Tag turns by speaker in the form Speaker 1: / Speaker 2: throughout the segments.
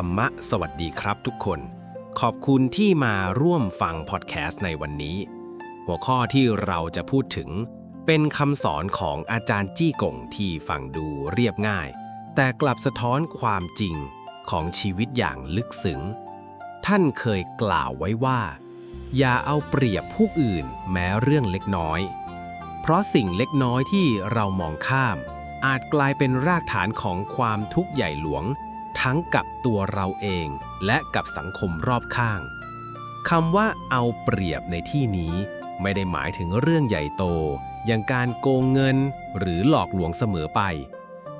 Speaker 1: รรมะสวัสดีครับทุกคน ขอบคุณที่มาร่วมฟังพอดแคสต์ในวันนี้ หัวข้อที่เราจะพูดถึง เป็นคำสอนของอาจารย์จี้กงที่ฟังดูเรียบง่าย แต่กลับสะท้อนความจริงของชีวิตอย่างลึกซึ้งท่านเคยกล่าวไว้ว่า อย่าเอาเปรียบผู้อื่นแม้เรื่องเล็กน้อย เพราะสิ่งเล็กน้อยที่เรามองข้าม อาจกลายเป็นรากฐานของความทุกข์ใหญ่หลวง ทั้งกับตัวเราเองและกับสังคมรอบข้างคำว่าเอาเปรียบในที่นี้ ไม่ได้หมายถึงเรื่องใหญ่โต อย่างการโกงเงินหรือหลอกลวงเสมอไป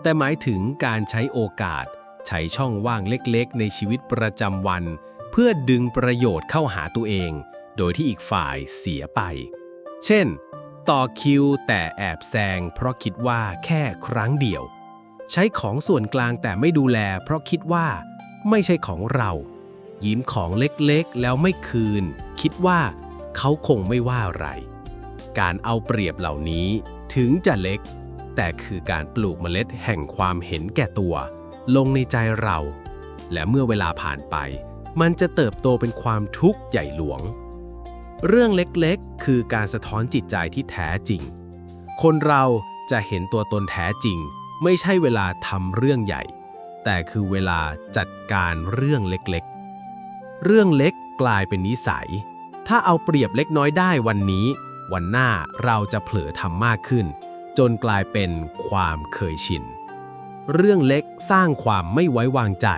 Speaker 1: แต่หมายถึงการใช้โอกาส ใช้ช่องว่างเล็กๆ ในชีวิตประจำวัน เพื่อดึงประโยชน์เข้าหาตัวเอง โดยที่อีกฝ่ายเสียไป เช่น ต่อคิวแต่แอบแซงเพราะคิดว่าแค่ครั้งเดียว ใช้ของส่วนกลางแต่ไม่ดูแล เพราะคิดว่า ไม่ใช่ของเรา ยิ้มของเล็กๆ แล้วไม่คืน คิดว่าเขาคงไม่ว่าอะไร การเอาเปรียบเหล่านี้ถึงจะเล็ก แต่คือการปลูกเมล็ดแห่งความเห็นแก่ตัว ลงในใจเรา และเมื่อเวลาผ่านไป มันจะเติบโตเป็นความทุกข์ใหญ่หลวง เรื่องเล็กๆ คือการสะท้อนจิตใจที่แท้จริง คนเราจะเห็นตัวตนแท้จริง ไม่ใช่เวลาทำเรื่องใหญ่ แต่คือเวลาจัดการเรื่องเล็กๆ เรื่องเล็กกลายเป็นนิสัย ถ้าเอาเปรียบเล็กน้อยได้วันนี้ วันหน้าเราจะเผลอทำมากขึ้น จนกลายเป็นความเคยชิน เรื่องเล็กสร้างความไม่ไว้วางใจ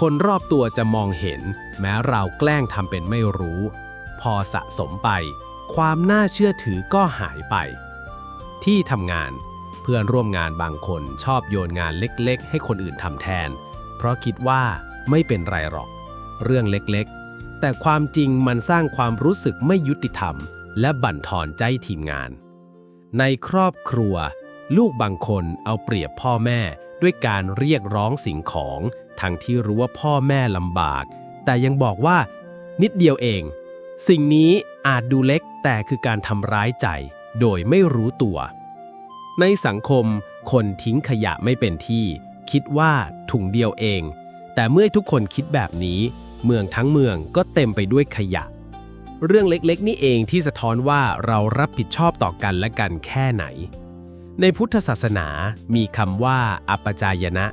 Speaker 1: คนรอบตัวจะมองเห็น แม้เราแกล้งทำเป็นไม่รู้ พอสะสมไป ความน่าเชื่อถือก็หายไป ที่ทำงาน เพื่อนร่วมงานบางคนชอบโยนงานเล็กๆ ให้คนอื่นทำแทน เพราะคิดว่าไม่เป็นไรหรอก เรื่องเล็กๆ แต่ความจริงมันสร้างความรู้สึกไม่ยุติธรรม และบั่นทอนใจทีมงาน ในครอบครัว ลูกบางคนเอาเปรียบพ่อแม่ด้วยการเรียกร้องสิ่งของ ทั้งที่รู้ว่าพ่อแม่ลำบาก แต่ยังบอกว่า นิดเดียวเอง สิ่งนี้อาจดูเล็กแต่คือการทำร้ายใจ โดยไม่รู้ตัว ในสังคม คนทิ้งขยะไม่เป็นที่ คิดว่าถุงเดียวเอง แต่เมื่อทุกคนคิดแบบนี้ เมืองทั้งเมืองก็เต็มไปด้วยขยะ เรื่องเล็กๆ นี่เองที่สะท้อนว่าเรารับผิดชอบต่อกันและกันแค่ไหน ในพุทธศาสนามีคำว่า อัปจายนะ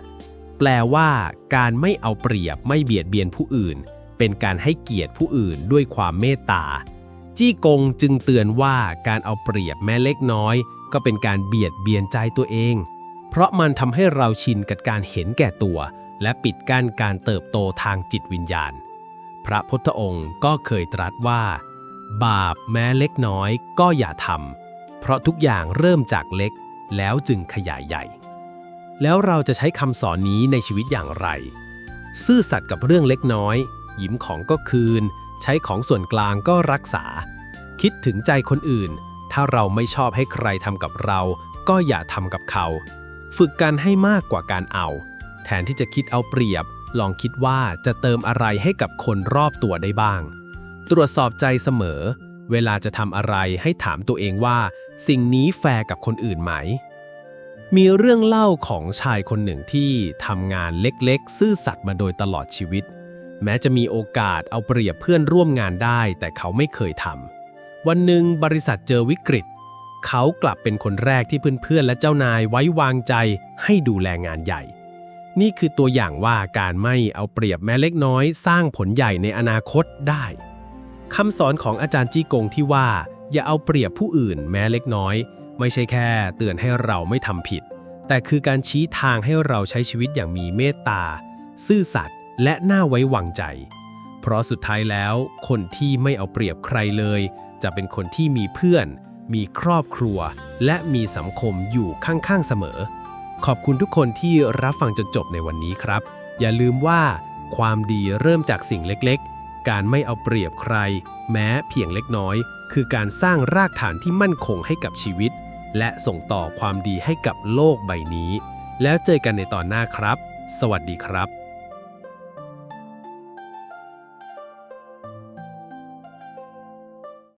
Speaker 1: แปลว่าการไม่เอาเปรียบไม่เบียดเบียนผู้อื่น เป็นการให้เกียรติผู้อื่นด้วยความเมตตา จี้กงจึงเตือนว่าการเอาเปรียบแม้เล็กน้อย ก็เป็นการเบียดเบียนใจตัวเอง เพราะมันทำให้เราชินกับการเห็นแก่ตัว และปิดกั้นการเติบโตทางจิตวิญญาณ พระพุทธองค์ก็เคยตรัสว่า บาปแม้เล็กน้อยก็อย่าทำเพราะทุกอย่างเริ่มจากเล็ก แล้วจึงขยายใหญ่ แล้วเราจะใช้คำสอนนี้ในชีวิตอย่างไร ซื่อสัตย์กับเรื่องเล็กน้อย ยิ้มของก็คืน ใช้ของส่วนกลางก็รักษา คิดถึงใจคนอื่น ถ้าเราไม่ชอบให้ใครทำกับเรา ก็อย่าทำกับเขา ฝึกกันให้มากกว่าการเอา แทนที่จะคิดเอาเปรียบ ลองคิดว่าจะเติมอะไรให้กับคนรอบตัวได้บ้าง ตรวจสอบใจเสมอ เวลาจะทำอะไรให้ถามตัวเองว่า สิ่งนี้แฟร์กับคนอื่นไหมมีเรื่องเล่าของชายคนหนึ่งที่ทำงานเล็กๆ ซื่อสัตย์มาโดยตลอดชีวิต แม้จะมีโอกาสเอาเปรียบเพื่อนร่วมงานได้ แต่เขาไม่เคยทำวันหนึ่งบริษัทเจอวิกฤต เขากลับเป็นคนแรกที่เพื่อนๆและเจ้านายไว้วางใจให้ดูแลงานใหญ่ นี่คือตัวอย่างว่าการไม่เอาเปรียบแม้เล็กน้อย สร้างผลใหญ่ในอนาคตได้คำสอนของอาจารย์จี้กงที่ว่า อย่าเอาเปรียบผู้อื่นแม้เล็กน้อย ไม่ใช่แค่ เตือนให้เราไม่ทำผิด แต่คือการชี้ทางให้เราใช้ชีวิตอย่างมีเมตตา ซื่อสัตย์ และน่าไว้วางใจ เพราะสุดท้ายแล้ว คนที่ไม่เอาเปรียบใครเลย จะเป็นคนที่มีเพื่อน มีครอบครัว และมีสังคมอยู่ข้างๆเสมอ ขอบคุณทุกคนที่รับฟังจนจบในวันนี้ครับ อย่าลืมว่าความดีเริ่มจากสิ่งเล็กๆ การไม่เอาเปรียบใคร แม้เพียงเล็กน้อย คือการสร้างรากฐานที่มั่นคงให้กับชีวิต และส่งต่อความดีให้กับโลกใบนี้ แล้วเจอกันในตอนหน้าครับ สวัสดีครับ